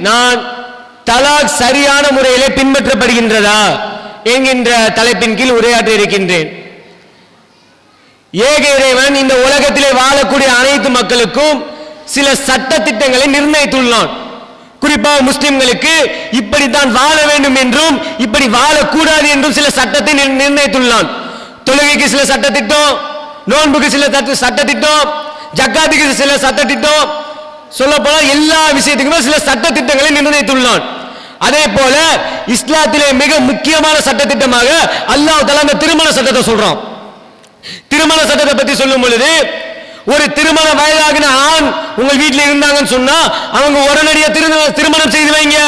நான் தலாக் சரியான முறையிலே பின்பற்றப்படுகின்றதா? என்கின்ற தலைப்பின் கீழ் உரையாற்ற இருக்கின்றேன். ஏக இறைவன் இந்த உலகத்திலே வாழக்கூடிய அனைத்து மக்களுக்கும் சில சட்ட திட்டங்களை நிர்ணயித்துள்ளான். குறிப்பாக முஸ்லிம்களுக்கு இப்படித்தான் வாழ வேண்டும் என்றும் இப்படி வாழக்கூடாது என்றும் சில சட்டத்தை நிர்ணயித்துள்ளான். தொழுகைக்கு சில சட்ட திட்டம் நோன்புக்கு சில சட்ட- திட்டம் ஜக்காத்துக்கு சில சட்ட சொல்லப்போனால் சொல்ல எல்லா விஷயத்துக்குமே சில சட்ட திட்டங்களை நிர்ணயித்துள்ளான். அதே போல இஸ்லாத்திலே மிக முக்கியமான சட்ட திட்டமாக அல்லாஹ் தலா அந்த திருமண சட்டத்தை சொல்றான். திருமண சட்டத்தை பத்தி சொல்லும் பொழுது ஒரு திருமண வயதாகின ஆண் உங்கள் வீட்டில் இருந்தாங்கன்னு சொன்னா அவங்க உடனடியாக திரு- திருமணம் செய்து வைங்க.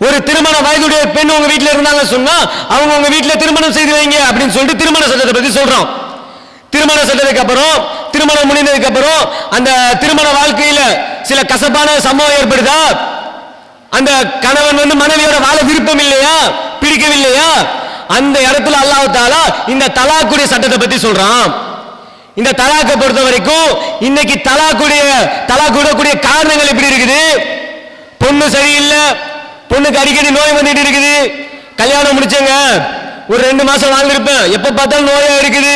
ஒரு திருமண வயதுடைய பெண் உங்க வீட்டில் இருந்தாங்கன்னு சொன்னா அவங்க உங்க வீட்டில் திருமணம் செய்து வைங்க அப்படின்னு சொல்லிட்டு திருமண சட்டத்தை பத்தி சொல்றோம் திருமண சட்டத்துக்கு அப்புறம் திருமணம் முடிந்ததுக்கு அப்புறம் அந்த திருமண வாழ்க்கையில சில கசப்பான சம்பவம் ஏற்படுதா? அந்த கணவன் வந்து மனைவியோட வாழ விருப்பம் இல்லையா? பிடிக்கவில்லையா? அந்த இடத்துல அல்லாஹ் தாலா இந்த தலாக்குடைய சட்டத்தை பத்தி சொல்றான். இந்த தலாக்கை பொறுத்த வரைக்கும் இன்னைக்கு தலாக்குடைய தலாக் விடக்கூடிய காரணங்கள் எப்படி இருக்குது? பொண்ணு சரியில்லை பொண்ணுக்கு அடிக்கடி நோய் வந்துட்டு இருக்குது. கல்யாணம் முடிச்சங்க ஒரு ரெண்டு மாசம் வாழ்ந்திருப்பேன். எப்ப பார்த்தாலும் நோயா இருக்குது.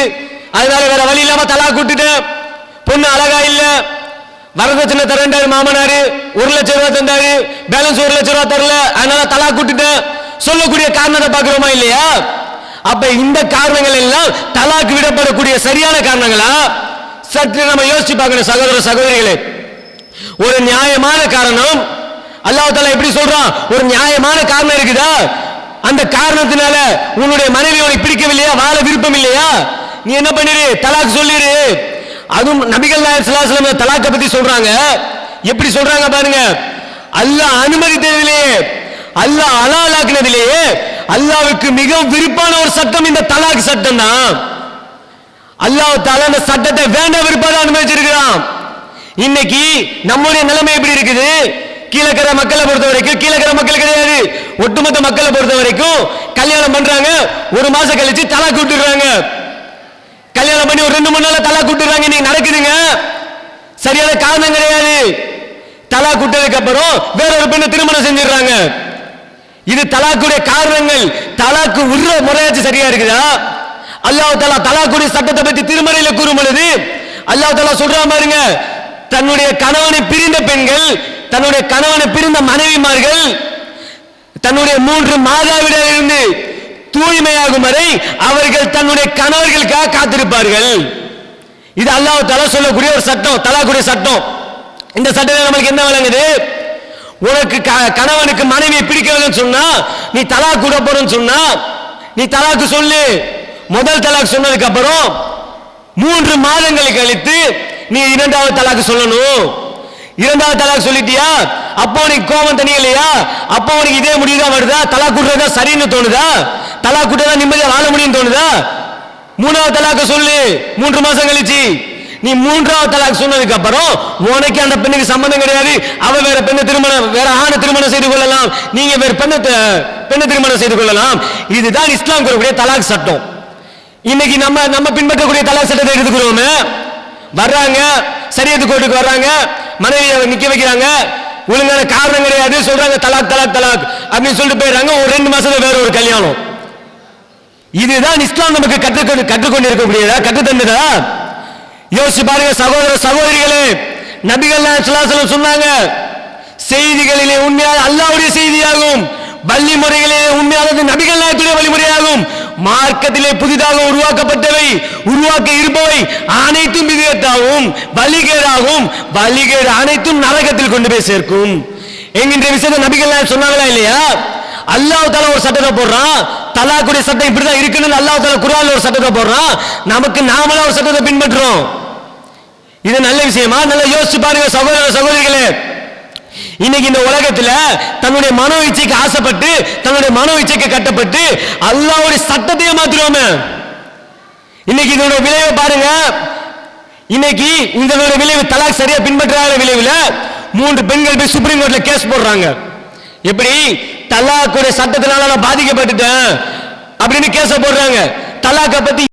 அதனால வேற வழி இல்லாம தலா விட்டுட்டேன் பொண்ணு அழகா இல்ல. வரதட்சணை தரண்டாரு மாமனாரு ஒரு லட்சம் ரூபாய் தந்தாரு பேலன்ஸ் ஒரு லட்சம் ரூபாய் தரல. அதனால தலா விட்டுட்டேன் சொல்லக்கூடிய காரணத்தை பாக்குறோமா இல்லையா? அப்ப இந்த காரணங்கள் எல்லாம் தலாக்கு விடப்படக்கூடிய சரியான காரணங்களா? சற்று நம்ம யோசிச்சு பார்க்கணும் சகோதர சகோதரிகளே. ஒரு நியாயமான காரணம். அல்லாஹ் எப்படி சொல்றான்? ஒரு நியாயமான காரணம் இருக்குதா? அந்த காரணத்தினால உன்னுடைய மனைவி உனக்கு பிடிக்கவில்லையா? வாழ விருப்பம் இல்லையா? நீ என்ன பண்ணிரு தலாக் சொல்லிடு. அதுவும் நபிகள் நாயர் ஸல்லல்லாஹு தலாக்கை பத்தி சொல்றாங்க. எப்படி சொல்றாங்க பாருங்க? அல்லாஹ் அனுமதித்ததிலேயே அல்லாஹ் அலாலாக்குனதிலேயே அல்லாவுக்கு மிகவும் விருப்பான ஒரு சட்டம் இந்த தலாக் சட்டம் தான் அல்லாஹ் தால அந்த சட்டத்தை வேண்டாம் விருப்பாத அனுமதிச்சிருக்கிறான். இன்னைக்கு நம்முடைய நிலைமை எப்படி இருக்குது? கீழக்கிற மக்களை பொறுத்த வரைக்கும் கீழக்கிற மக்கள் கிடையாது. ஒட்டுமொத்த மக்களை பொறுத்த வரைக்கும் கல்யாணம் பண்றாங்க. ஒரு மாசம் கழிச்சு தலாக்கு விட்டுறாங்க கல்யாணம் பண்ணி ஒரு ரெண்டு மூணு நாள் தலா கூட்டுறாங்க. நீங்க நடக்குதுங்க. சரியான காரணம் கிடையாது. தலா கூட்டதுக்கு அப்புறம் வேற ஒரு பெண்ணை திருமணம் செஞ்சிடுறாங்க. இது தலாக்குடைய காரணங்கள். தலாக்கு உள்ள முறையாச்சு சரியா இருக்குதா? அல்லாஹ் தலா தலாக்குடைய சட்டத்தை பத்தி திருமறையில கூறும் பொழுது அல்லாஹ் தலா சொல்றா பாருங்க தன்னுடைய கணவனை பிரிந்த பெண்கள் தன்னுடைய கணவனை பிரிந்த மனைவிமார்கள் தன்னுடைய மூன்று மாதாவிடமிருந்து தூய்மையாகும் வரை அவர்கள் தன்னுடைய கணவர்களுக்காக காத்திருப்பார்கள். இது அல்லாஹ் தலா சொல்லக்கூடிய ஒரு சட்டம் தலாக்குரிய சட்டம். இந்த சட்டத்தில் நம்மளுக்கு என்ன விளங்குது? உனக்கு க- கணவனுக்கு மனைவியை பிடிக்கலன்னு சொன்னா நீ தலா கூட போறன்னு சொன்னா நீ தலாக்கு சொல்லு. முதல் தலாக் சொன்னதுக்கு அப்புறம் மூன்று மாதங்களை கழித்து நீ இரண்டாவது தலாக்கு சொல்லணும். இரண்டாவது தலாக் சொல்லிட்டியா? அப்போ உனக்கு கோபம் தனியலையா அப்போ உனக்கு இதே முடிவுதான் வருதா? தலா கூடுறதா சரின்னு தோணுதா? தலா விட்டதா நிம்மதியா வாழ முடியும்னு தோணுதா? மூணாவது தலாக்க சொல்லு. மூன்று மாசம் கழிச்சு. நீ மூன்றாவது தலாக் சொன்னதுக்கு அப்புறம் உனக்கு அந்த பெண்ணுக்கு சம்பந்தம் கிடையாது. அவ வேற பெண்ணை திருமணம் வேற ஆணை திருமணம் செய்து கொள்ளலாம். நீங்க வேற பெண்ணை பெண்ணை திருமணம் செய்து கொள்ளலாம். இதுதான் இஸ்லாம் கூறக்கூடிய தலாக் சட்டம். இன்னைக்கு நம்ம நம்ம பின்பற்றக்கூடிய தலாக் சட்டத்தை எடுத்துக்கிறோமே. வர்றாங்க சரியத்து கோர்ட்டுக்கு வர்றாங்க மனைவியை நிக்க வைக்கிறாங்க. ஒழுங்கான காரணம் கிடையாது. சொல்றாங்க தலாக் தலாக் தலாக் அப்படின்னு சொல்லிட்டு போயிடுறாங்க. ஒரு ரெண்டு மாசத்துல வேற ஒரு கல்யாணம். இதுதான் இஸ்லாம் நமக்கு கற்றுக்கொண்டு கற்றுக்கொண்டிருக்கக்கூடியதா? கற்றுத்தந்ததா? யோசிச்சு பாருங்க சகோதர சகோதரிகளே நபிகள் சொன்னாங்க செய்திகளிலே உண்மையாக அல்லாவுடைய செய்தியாகும் வழிமுறைகளிலே உண்மையானது நபிகள் நாயகத்துடைய வழிமுறையாகும் மார்க்கத்திலே புதிதாக உருவாக்கப்பட்டவை உருவாக்க இருப்பவை அனைத்தும் விதத்தாகவும் வழிகேடாகும் வழிகேடு அனைத்தும் நரகத்தில் கொண்டு போய் சேர்க்கும். என்கின்ற விஷயத்தை நபிகள் சொன்னாங்களா இல்லையா? அல்லாஹ் ஒரு சட்டத்தை போடுறான். தலாக்குடைய சட்டம் இப்படிதான் இருக்குன்னு அல்லாஹ் தாலா குர்ஆன்ல ஒரு சட்டத்தை போடுறான். நமக்கு நாமளா ஒரு சட்டத்தை பின்பற்றுறோம். இது நல்ல விஷயமா? நல்லா யோசிச்சு பாருங்க சகோதர சகோதரிகளே. இன்னைக்கு இந்த உலகத்துல தன்னுடைய மனோ இச்சைக்கு ஆசைப்பட்டு தன்னுடைய மனோ இச்சைக்கு கட்டப்பட்டு அல்லாஹ்வுடைய சட்டத்தையே மாத்துறோமே. இன்னைக்கு இதோட விளைவை பாருங்க. இன்னைக்கு இதனோட விளைவு தலாக் சரியா பின்பற்றாத விளைவுல மூன்று பெண்கள் போய் சுப்ரீம் கோர்ட்ல கேஸ் போடுறாங்க. எப்படி? தலாக்குடைய சட்டத்தினால நான் பாதிக்கப்பட்டுட்டேன் அப்படின்னு கேச போடுறாங்க. தலாக்கை பத்தி